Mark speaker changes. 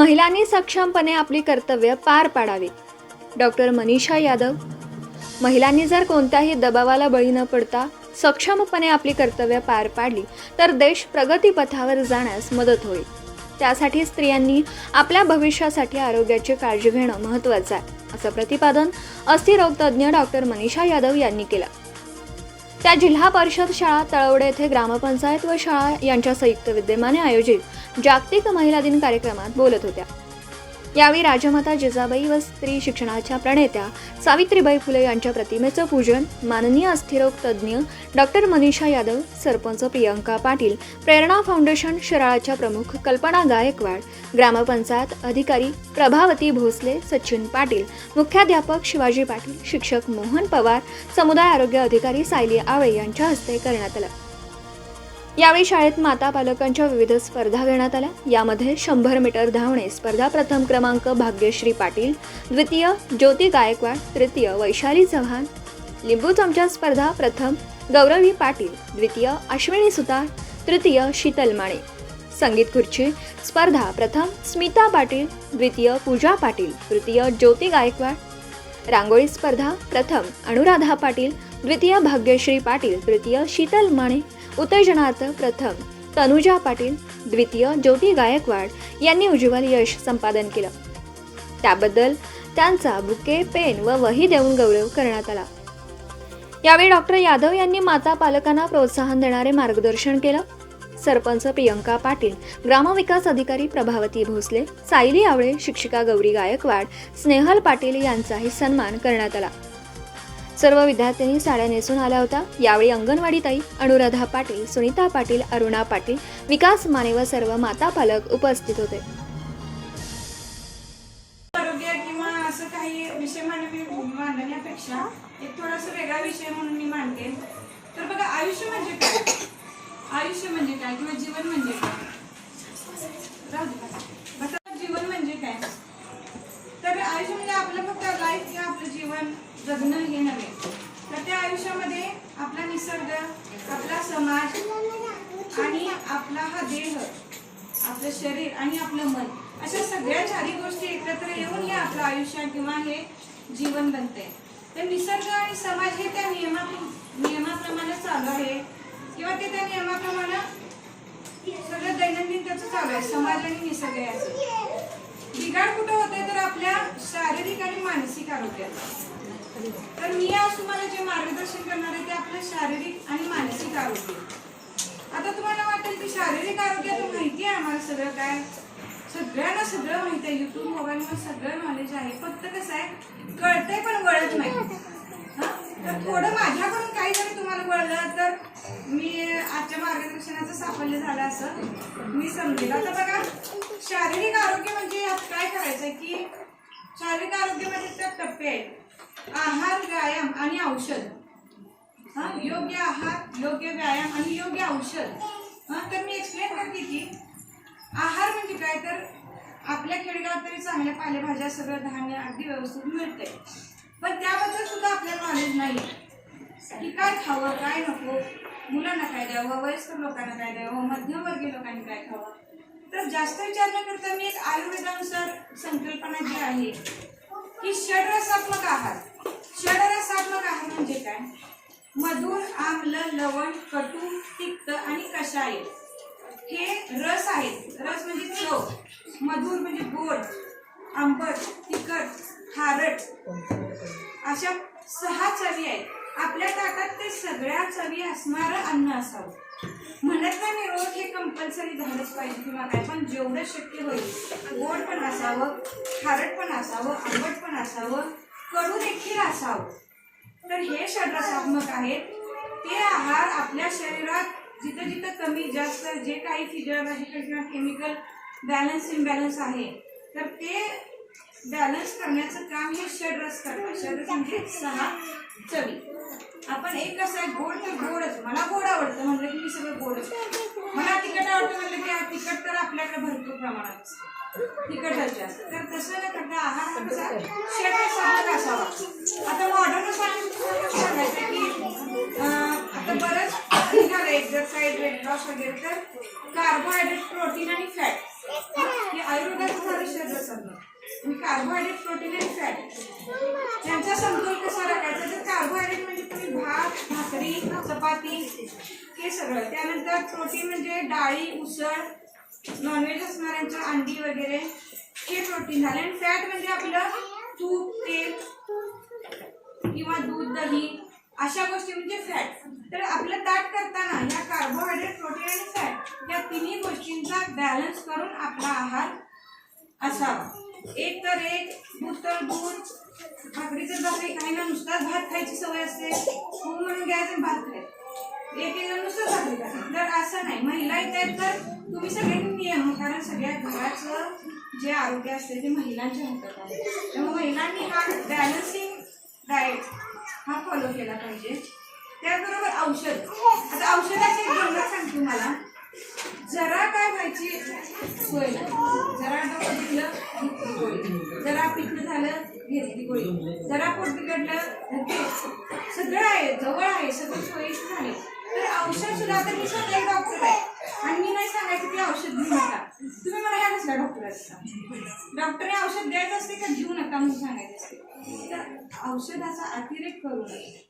Speaker 1: महिलांनी सक्षमपणे आपली कर्तव्य पार पाडावीत डॉक्टर मनीषा यादव महिलांनी जर कोणत्याही दबावाला बळी न पडता सक्षमपणे आपली कर्तव्य पार पाडली तर देश प्रगतीपथावर जाण्यास मदत होईल. त्यासाठी स्त्रियांनी आपल्या भविष्यासाठी आरोग्याची काळजी घेणं महत्त्वाचं आहे असं प्रतिपादन अस्थिरोगतज्ञ डॉक्टर मनीषा यादव यांनी केलं. त्या जिल्हा परिषद शाळा तळवडे येथे ग्रामपंचायत व शाळा यांच्या संयुक्त विद्यमाने आयोजित जागतिक महिला दिन कार्यक्रमात बोलत होत्या. यावेळी राजमाता जिजाबाई व स्त्री शिक्षणाच्या प्रणेत्या सावित्रीबाई फुले यांच्या प्रतिमेचं पूजन माननीय अस्थिरोग तज्ज्ञ डॉक्टर मनीषा यादव सरपंच प्रियंका पाटील प्रेरणा फाउंडेशन शराळाच्या प्रमुख कल्पना गायकवाड ग्रामपंचायत अधिकारी प्रभावती भोसले सचिन पाटील मुख्याध्यापक शिवाजी पाटील शिक्षक मोहन पवार समुदाय आरोग्य अधिकारी सायली आळे यांच्या हस्ते करण्यात आलं. यावेळी शाळेत माता पालकांच्या विविध स्पर्धा घेण्यात आल्या. यामध्ये शंभर मीटर धावणे स्पर्धा प्रथम क्रमांक भाग्यश्री पाटील द्वितीय ज्योती गायकवाड तृतीय वैशाली चव्हाण लिंबू चमचा स्पर्धा प्रथम गौरवी पाटील द्वितीय अश्विनी सुतार तृतीय शीतल माणे संगीत खुर्ची स्पर्धा प्रथम स्मिता पाटील द्वितीय पूजा पाटील तृतीय ज्योती गायकवाड. रांगोळी स्पर्धा प्रथम अनुराधा पाटील द्वितीय भाग्यश्री पाटील तृतीय शीतल माणे उत्तेजनार्थ प्रथम तनुजा पाटील द्वितीय ज्योती गायकवाड यांनी उज्ज्वल यश संपादन केलं. त्याबद्दल त्यांचा बुके पेन व वही देऊन गौरव करण्यात आला. यावेळी डॉक्टर यादव यांनी माता पालकांना प्रोत्साहन देणारे मार्गदर्शन केलं. सरपंच प्रियंका पाटील ग्रामविकास अधिकारी प्रभावती भोसले सायली आवळे शिक्षिका गौरी गायकवाड स्नेहल पाटील यांचाही सन्मान करण्यात आला. सर्व विद्यार्थ्यांनी साड्या नेसून आल्या होत्या. यावेळी अंगणवाडी ताई अनुराधा पाटील सुनीता पाटील अरुणा पाटील विकास माने व सर्व माता पालक उपस्थित होते.
Speaker 2: आरोग्य किंवा असं काही विषय मांडण्यापेक्षा एक थोडासा वेगळा विषय म्हणून मी मांडते. तर बघा आयुष्य म्हणजे काय? आयुष्य म्हणजे काय किंवा जीवन म्हणजे काय? जीवन म्हणजे काय? तर आयुष्य म्हणजे आपलं फक्त लाईफ किंवा आपलं जीवन जगणं हे नव्हे. आयुष्यामध्ये आपला निसर्ग आपला समाज आणि आपला हा देह आपलं शरीर आणि आपलं मन अशा सगळ्या चारही गोष्टी एकत्र येऊन हे आपलं आयुष्य किंवा हे जीवन बनते तर निसर्ग आणि समाज हे त्या नियमा नियमाप्रमाणे चालू आहे. किंवा ते त्या नियमाप्रमाणे सगळं दैनंदिन त्याचं चालू आहे. समाज आणि निसर्ग याचं. बिघाड कुठं होते तर आपल्या शारीरिक आणि मानसिक आरोग्यात. तर मी आज तुम्हाला जे मार्गदर्शन करणार आहे ते आपलं शारीरिक आणि मानसिक आरोग्य. आता तुम्हाला वाटेल की शारीरिक आरोग्यात माहिती आहे आम्हाला सगळं काय? सगळ्यांना सगळं माहिती आहे. युट्यूब मोबाईलवर सगळं नॉलेज आहे. फक्त कसं आहे कळतंय पण वळत नाही. तर थोडं माझ्याकडून काही जरी तुम्हाला वळलं तर आजच्या मार्गदर्शनाचं साफल्य झालं असं मी समजेल आता बघा शारीरिक आरोग्य म्हणजे काय करायचं की शारीरिक आरोग्यामध्ये त्या टप्पे आहेत. आहार व्यायाम आणि औषध. हा योग्य आहार योग्य व्यायाम आणि योग्य औषध. हां तर मी एक्सप्लेन करते की आहार म्हणजे काय? तर आपल्या खेडेगावात तरी चांगल्या पालेभाज्या सगळं धान्य अगदी व्यवस्थित मिळते पण त्याबद्दल सुद्धा आपल्याला नॉलेज नाही की काय खावं काय नको? मुलांना काय द्यावं वयस्कर लोकांना काय द्यावं मध्यमवर्गीय लोकांनी काय खावं? तर जास्त विचार न करता मी एक आयुर्वेदानुसार संकल्पना जी आहे की षडरसात्मक आहार. षडरसात्मक आहार म्हणजे काय? मधुर आम्ल लवण कटू तिक्त आणि कषाय. हे रस आहेत. रस म्हणजे चव. मधुर म्हणजे गोड. आंबट तिखट खारट. अशा सहा चवी आहेत. आपल्या ताटात ते सगळ्या चवी असणारं अन्न असावं. म्हणत नाही मी रोज हे कंपल्सरी झालंच पाहिजे किंवा काय पण जेवढं शक्य होईल गोड पण असावं खारट पण असावं आंबट पण असावं कडू देखील असावं. तर हे षड्रसात्मक आहेत. ते आहार आपल्या शरीरात जिथं जिथं कमी जास्त जे काही फिजिओलॉजिकल किंवा केमिकल बॅलन्स इम्बॅलन्स आहे तर ते बॅलन्स करण्याचं काम हे षड्रस करतात षड्रस म्हणजे सहा चवी. आपण एक कसं आहे गोड तर गोडच. मला गोड आवडतं म्हणलं की मी सगळं गोडच मला तिखट आवडतं म्हणलं की तिखट तर आपल्याकडे भरपूर प्रमाणात असतं. तिखटच जास्त. तर तसं न करता आहार हा कसा षडरसात्मक असावा. आता मॉडर्न सांगायचं की अं, आता बरंच निघालं एक्झरसाईज वेट लॉस वगैरे तर कार्बोहायड्रेट प्रोटीन आणि फॅट हे आयुर्वेदाचं झालं शरीराचं कार्बोहायड्रेट प्रोटीन हे सगळं. त्यानंतर प्रोटीन म्हणजे डाळी उसळ नॉनव्हेज असणाऱ्यांचं अंडी वगैरे हे प्रोटीन झाले. आणि फॅट म्हणजे आपलं तूप तेल किंवा दूध दही अशा गोष्टी म्हणजे फॅट. तर आपलं ताट करताना या कार्बोहायड्रेट प्रोटीन आणि फॅट या तिन्ही गोष्टींचा बॅलन्स करून आपला आहार असावा. एक तर एक दूध तर दूध भाकरी काही ना नुसताच भात खायची सवय असते हो म्हणून घ्यायचं भात खायचं. एक जण नुसतं तर असं नाही. महिला येतात तर तुम्ही सगळ्यांनी नियम कारण सगळ्या घराचं जे आरोग्य असते ते महिलांच्या हातात आहे. त्यामुळे महिलांनी हा बॅलन्सिंग डाएट हा फॉलो केला पाहिजे. त्याचबरोबर औषध. आता औषधाची एक गंमत सांगते तुम्हाला. जरा काय व्हायची सोय जरा डोकं दुखलं गोळी. जरा पिठलं झालं घेतली गोळी. जरा पोट बिघडलं सगळं आहे. जवळ आहे. सगळं सोयीचं झाले तर औषध सुद्धा आता मी स्वतः डॉक्टर आहे. आणि मी नाही सांगायचं की औषध घेऊ नका. तुम्ही मला ह्या कसल्या डॉक्टर असता डॉक्टरने औषध द्यायचं असते का घेऊ नका म्हणून सांगायचं असते? तर औषधाचा अतिरेक करू नये